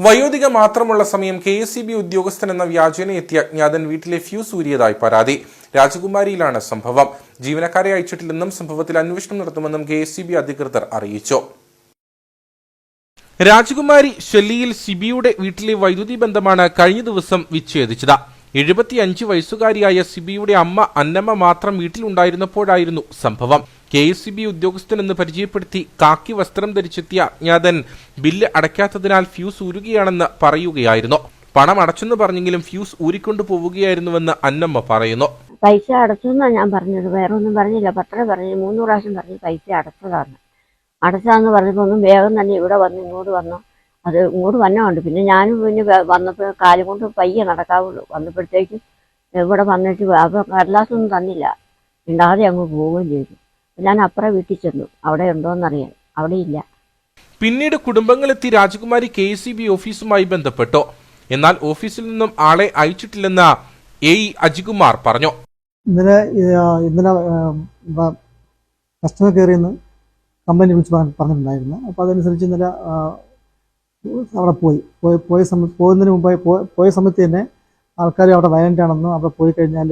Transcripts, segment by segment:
വയോധിക മാത്രമുള്ള സമയം K S C B ഉദ്യോഗസ്ഥൻ എന്ന വ്യാജേന എത്തിയ അജ്ഞാതൻ വീട്ടിലെ ഫ്യൂസ് ഊരിയതായി പരാതി. രാജകുമാരിയിലാണ് സംഭവം. ജീവനക്കാരെ അയച്ചിട്ടില്ലെന്നും സംഭവത്തിൽ അന്വേഷണം നടത്തുമെന്നും കെ എസ് സി ബി അധികൃതർ അറിയിച്ചു. രാജകുമാരി ഷെല്ലിയിൽ സിബിയുടെ വീട്ടിലെ വൈദ്യുതി ബന്ധമാണ് കഴിഞ്ഞ ദിവസം വിച്ഛേദിച്ചത്. എഴുപത്തിയഞ്ച് വയസ്സുകാരിയായ സിബിയുടെ അമ്മ അന്നമ്മ മാത്രം വീട്ടിലുണ്ടായിരുന്നപ്പോഴായിരുന്നു സംഭവം. കെ എസ് സി ബി ഉദ്യോഗസ്ഥനെന്ന് പരിചയപ്പെടുത്തി കാക്കി വസ്ത്രം ധരിച്ചെത്തിയ അജ്ഞാതൻ ബില്ല് അടയ്ക്കാത്തതിനാൽ ഫ്യൂസ് ഊരുകയാണെന്ന് പറയുകയായിരുന്നു. പണം അടച്ചെന്ന് പറഞ്ഞെങ്കിലും ഫ്യൂസ് ഊരിക്കൊണ്ടു പോവുകയായിരുന്നുവെന്ന് അന്നമ്മ പറയുന്നു. പൈസ അടച്ചു എന്നാ ഞാൻ പറഞ്ഞത്. വേറെ ഒന്നും പറഞ്ഞില്ല. പത്ര പറഞ്ഞു മൂന്ന് പ്രാവശ്യം പറഞ്ഞു പൈസ അടച്ചതാണ്. അടച്ചതാന്ന് പറഞ്ഞപ്പോൾ ഒന്നും വേഗം തന്നെ ഇവിടെ വന്ന് ഇങ്ങോട്ട് വന്നു. അത് ഇങ്ങോട്ട് വന്നതുണ്ട് പിന്നെ ഞാനും പിന്നെ വന്നപ്പോൾ കാലം കൊണ്ട് പയ്യെ നടക്കാവുള്ളൂ വന്നപ്പോഴത്തേക്കും ഇവിടെ വന്നിട്ട് അപ്പം കടലാസൊന്നും തന്നില്ല. ഉണ്ടാതെ അങ്ങ് പോവുകയും ചെയ്തു. ഞാൻ അപ്പുറം വീട്ടിൽ ചെന്നു. അവിടെ ഉണ്ടോയെന്നറിയാൻ അവിടെ ഇല്ല. പിന്നീട് കുടുംബങ്ങളെത്തി രാജകുമാരി കെ സി ബി ഓഫീസുമായി ബന്ധപ്പെട്ടു? എന്നാൽ ഓഫീസിൽ നിന്നും ആളെ അയച്ചിട്ടില്ലെന്ന് എ ഇ അജികുമാർ പറഞ്ഞു. ഇന്നലെ ഇന്നലെ കസ്റ്റമർ കെയറിൽ നിന്ന് കമ്പനി വിളിച്ച് പറഞ്ഞ- പറഞ്ഞിട്ടുണ്ടായിരുന്നു. അപ്പോൾ അതനുസരിച്ച് ഇന്നലെ അവിടെ പോയി. പോയി പോയ സമയത്ത് പോകുന്നതിന് മുമ്പായി പോയ സമയത്ത് തന്നെ ആൾക്കാർ അവിടെ വയലന്റ് ആണെന്നും അവിടെ പോയി കഴിഞ്ഞാൽ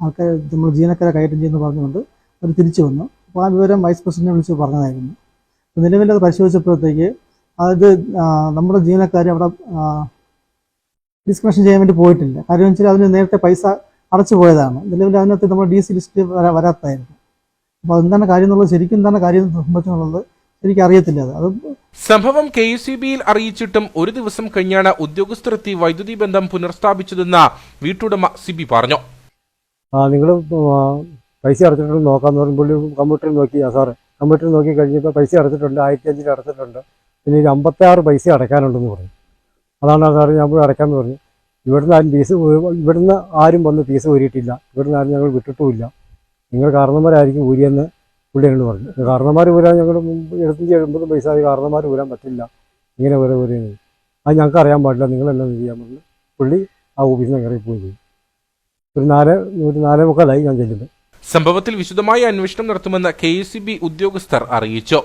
ആൾക്കാർ നമ്മൾ ജീവനക്കാരെ കൈകാര്യം ചെയ്യുന്നു പറഞ്ഞുകൊണ്ട് അവർ തിരിച്ചു വന്നു. അപ്പോൾ ആ വിവരം വൈസ് പ്രസിഡന്റിനെ വിളിച്ച് പറഞ്ഞതായിരുന്നു. നിലവിൽ അത് പരിശോധിച്ചപ്പോഴത്തേക്ക് അത് നമ്മുടെ ജീവനക്കാർ അവിടെ ഡിസ്കണക്ഷൻ ചെയ്യാൻ വേണ്ടി പോയിട്ടില്ല. കാര്യം വെച്ചാൽ അതിന് നേരത്തെ പൈസ അടച്ചു പോയതാണ്. നിലവിൽ അതിനകത്ത് നമ്മുടെ ഡി സി ലിസ്റ്റ് വരാ വരാത്തായിരുന്നു. അപ്പോൾ അതെന്താണ് കാര്യം എന്നുള്ളത് ശരിക്കും എന്താണ് കാര്യം സംബന്ധിച്ചുള്ളത് ശരിക്കും അറിയത്തില്ല അത്. അത് സംഭവം കെ എസ് സി ബിയിൽ അറിയിച്ചിട്ടും ഒരു ദിവസം കഴിഞ്ഞാണ് ഉദ്യോഗസ്ഥരെത്തി വൈദ്യുതി ബന്ധം പുനഃസ്ഥാപിച്ചതെന്ന് വീട്ടുടമ സിബി പറഞ്ഞു. ആ നിങ്ങൾ പൈസ അടച്ചിട്ടുണ്ട് നോക്കാന്ന് പറയുമ്പോൾ കമ്പ്യൂട്ടറിൽ നോക്കി ആ സാറ് കമ്പ്യൂട്ടറിൽ നോക്കി കഴിഞ്ഞപ്പോൾ പൈസ അടച്ചിട്ടുണ്ട് ആയിരത്തി അഞ്ചിൽ അടച്ചിട്ടുണ്ട്. പിന്നെ ഒരു അമ്പത്തി ആറ് പൈസ അടയ്ക്കാനുണ്ടെന്ന് പറഞ്ഞു. അതാണ് സാറ് ഞാൻ പോയി അടയ്ക്കാമെന്ന് പറഞ്ഞു. ഇവിടുന്ന് ആരും ഫീസ് ഇവിടുന്ന് ആരും വന്ന് ഫീസ് ഊരിയിട്ടില്ല. ഇവിടുന്ന് ആരും ഞങ്ങൾ വിട്ടിട്ടുമില്ല. നിങ്ങൾ കാരണവന്മാരായിരിക്കും ഊരിയെന്ന് പുള്ളി പറഞ്ഞു. കാരണന്മാർ വരാൻ ഞങ്ങൾ മുമ്പ് എഴുപത്തഞ്ച് എഴുപത് പൈസ കാരണന്മാർ വരാൻ പറ്റില്ല. ഇങ്ങനെ വരെ വരെ. അത് ഞങ്ങൾക്ക് അറിയാൻ പാടില്ല. നിങ്ങളെല്ലാം ചെയ്യാൻ പറഞ്ഞു. പുള്ളി ആ ഓഫീസിൽ നിന്ന് കയറി പോയി. ഒരു നാല് ഒരു നാലേ മുക്കാലായി ഞാൻ ചെല്ലുന്നത്. സംഭവത്തിൽ വിശദമായ അന്വേഷണം നടത്തുമെന്ന് കെ ഉദ്യോഗസ്ഥർ അറിയിച്ചു.